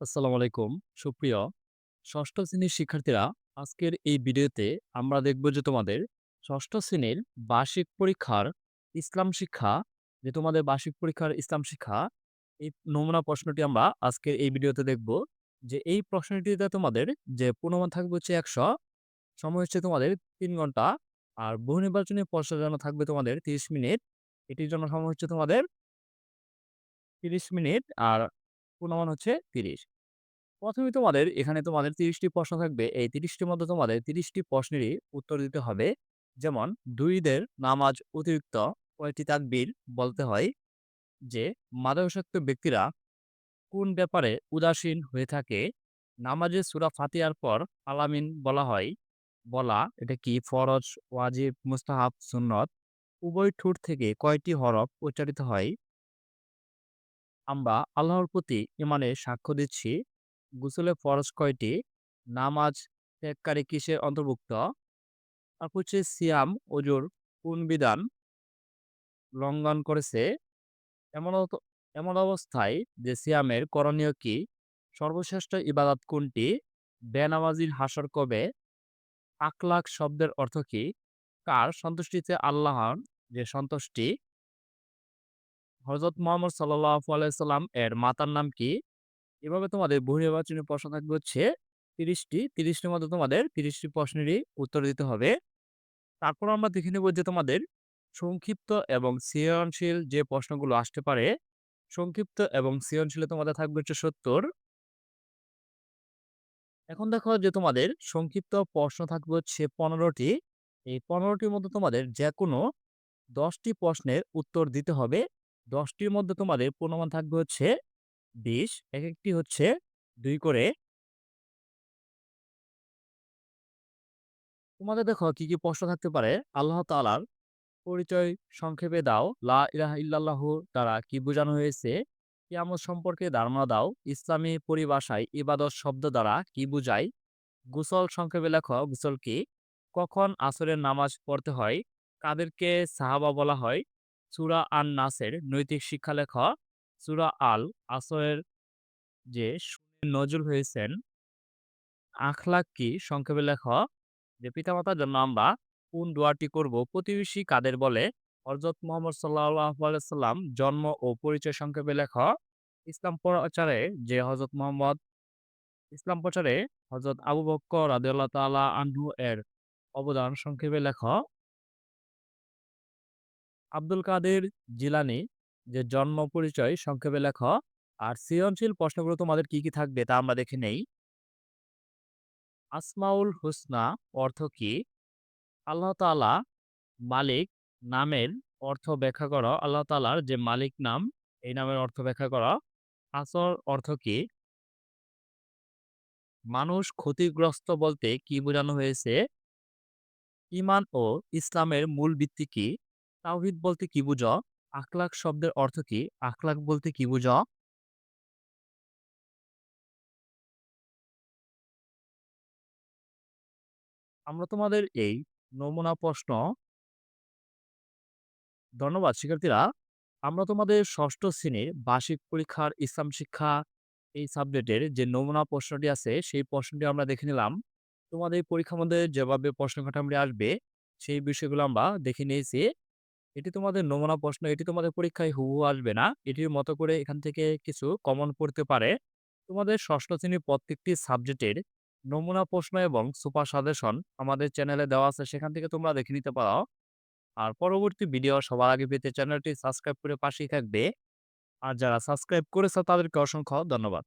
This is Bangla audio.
আসসালামু আলাইকুম। সুপ্রিয়, ষষ্ঠ শ্রেণির শিক্ষার্থীরা, আজকের এই ভিডিওতে আমরা দেখব যে তোমাদের ষষ্ঠ শ্রেণির বার্ষিক পরীক্ষার ইসলাম শিক্ষা, যে তোমাদের বার্ষিক পরীক্ষার ইসলাম শিক্ষা, এই নমুনা প্রশ্নটি আমরা আজকের এই ভিডিওতে দেখব। যে এই প্রশ্নটিতে তোমাদের যে পূর্ণমান থাকবে হচ্ছে একশো, সময় হচ্ছে তোমাদের তিন ঘণ্টা, আর বহু নির্বাচনী প্রশ্নের জন্য থাকবে তোমাদের তিরিশ মিনিট, এটির জন্য সময় হচ্ছে তোমাদের তিরিশ মিনিট, আর পূর্ণমান হচ্ছে তিরিশ প্রথমে তোমাদের এখানে তোমাদের তিরিশটি প্রশ্ন থাকবে। এই তিরিশটির মধ্যে তোমাদের তিরিশটি প্রশ্নেরই উত্তর দিতে হবে। যেমন দুইদের নামাজ অতিরিক্ত কয়টি তাকবীর বলতে হয়? যে মাদকাসক্ত ব্যক্তিরা কোন ব্যাপারে উদাসীন হয়ে থাকে? নামাজে সুরা ফাতিয়ার পর আল-আমিন বলা হয়। বলা এটা কি ফরজ, ওয়াজিব, মুস্তাহাব, সুন্নত? উভয় ঠোঁট থেকে কয়টি হরফ উচ্চারিত হয়? আমরা আল্লাহর প্রতি ইমানে সাক্ষ্য দিচ্ছি। গোসলে ফরজ কয়টি? নামাজ ত্যাগকারী কিসের অন্তর্ভুক্ত? তারপর হচ্ছে সিয়াম, ওজুর, কোন বিধান লঙ্ঘন করেছে? এমন এমন অবস্থায় যে সিয়ামের করণীয় কি? সর্বশ্রেষ্ঠ ইবাদত কোনটি? বেনামাজির হাসর কবে? আখলাক শব্দের অর্থ কি? কার সন্তুষ্টিতে আল্লাহর যে সন্তুষ্টি? হযরত মোহাম্মদ সাল্লাল্লাহু আলাইহি সাল্লাম এর মাতার নাম কি? এভাবে তোমাদের বহুনির্বাচনী প্রশ্ন থাকবে হচ্ছে তিরিশটি তিরিশটির মধ্যে তোমাদের তিরিশটি প্রশ্নেরই উত্তর দিতে হবে। তারপর আমরা দেখে নেব যে তোমাদের সংক্ষিপ্ত এবং সৃজনশীল যে প্রশ্নগুলো আসতে পারে, সংক্ষিপ্ত এবং সৃজনশীলে তোমাদের থাকবে হচ্ছে ৭০ এখন দেখো যে তোমাদের সংক্ষিপ্ত প্রশ্ন থাকবে হচ্ছে পনেরোটি এই পনেরোটির মধ্যে তোমাদের যেকোনো ১০ টি প্রশ্নের উত্তর দিতে হবে। ১০ টির মধ্যে তোমাদের পূর্ণমান থাকবে হচ্ছে ২০ একেকটি হচ্ছে ২ করে। তোমাদের দেখো কি, কি প্রশ্ন থাকতে পারে? আল্লাহ তাআলার পরিচয় সংক্ষেপে দাও। লা ইলাহা ইল্লাল্লাহু দ্বারা কি বোঝানো হয়েছে? কিয়ামত সম্পর্কে ধারণা দাও। ইসলামী পরিভাষায় ইবাদত শব্দ দ্বারা কি বুঝায়? গোসল সংক্ষেপে লেখো গোসল কি? কখন আসরের নামাজ পড়তে হয়? কাদেরকে সাহাবা বলা হয়? সূরা আন-নাসের নৈতিক শিক্ষা লেখা সূরা আল আসরের যে নজরুল হয়েছেন, আখলাক কি? সংক্ষেপে লেখ। যে পিতামাতার জন্য আমরা কোন দোয়াটি করব? প্রতিবেশী কাদের বলে? হযরত মুহাম্মদ আলাইহি সাল্লাম জন্ম ও পরিচয় সংক্ষেপে লেখ। ইসলাম প্রচারে যে হযরত মোহাম্মদ, ইসলাম প্রচারে হযরত আবু বক্কর রাদিয়াল্লাহু তাআলা আনহু এর অবদান, সংক্ষেপে লেখ। আব্দুল কাদের জিলানি যে জন্ম পরিচয় সংক্ষেপে লেখ। আর সৃজনশীল প্রশ্নগুলো তোমাদের কি, কি থাকবে তা আমরা দেখে নেই। আসমাউল হুসনা অর্থ কি? আল্লাহ তাআলা মালিক নামের অর্থ ব্যাখ্যা করো। আল্লাহ তাআলার যে মালিক নাম এই নামের অর্থ ব্যাখ্যা করো। আসর অর্থ কি? মানুষ ক্ষতিগ্রস্ত বলতে কি বোঝানো হয়েছে? ঈমান ও ইসলামের মূল ভিত্তি কি? তাওহীদ বলতে কি বুঝ আখলাক শব্দের অর্থ কি? আখলাক বলতে কি বুঝ আমরা তোমাদের এই নমুনা প্রশ্ন ধন্যবাদ, শিক্ষার্থীরা। আমরা তোমাদের ষষ্ঠ শ্রেণির বার্ষিক পরীক্ষার ইসলাম শিক্ষা এই সাবজেক্টের যে নমুনা প্রশ্নটি আছে, সেই প্রশ্নটি আমরা দেখে নিলাম। তোমাদের পরীক্ষার মধ্যে যেভাবে প্রশ্ন কাঠামোটি আসবে, সেই বিষয়গুলো আমরা দেখে নিয়েছি। এটি তোমাদের নমুনা প্রশ্ন। এটি তোমাদের পরীক্ষায় হুবহু আসবে না। এটির মতো করে এখান থেকে কিছু কমন পড়তে পারে। তোমাদের ষষ্ঠ শ্রেণির প্রত্যেকটি সাবজেক্টের নমুনা প্রশ্ন এবং সুপার সাজেশন আমাদের চ্যানেলে দেওয়া আছে। সেখান থেকে তোমরা দেখে নিতে পারো। আর পরবর্তী ভিডিও সবার আগে পেতে চ্যানেলটি সাবস্ক্রাইব করে পাশেই থাকবে। আর যারা সাবস্ক্রাইব করেছে তাদেরকে অসংখ্য ধন্যবাদ।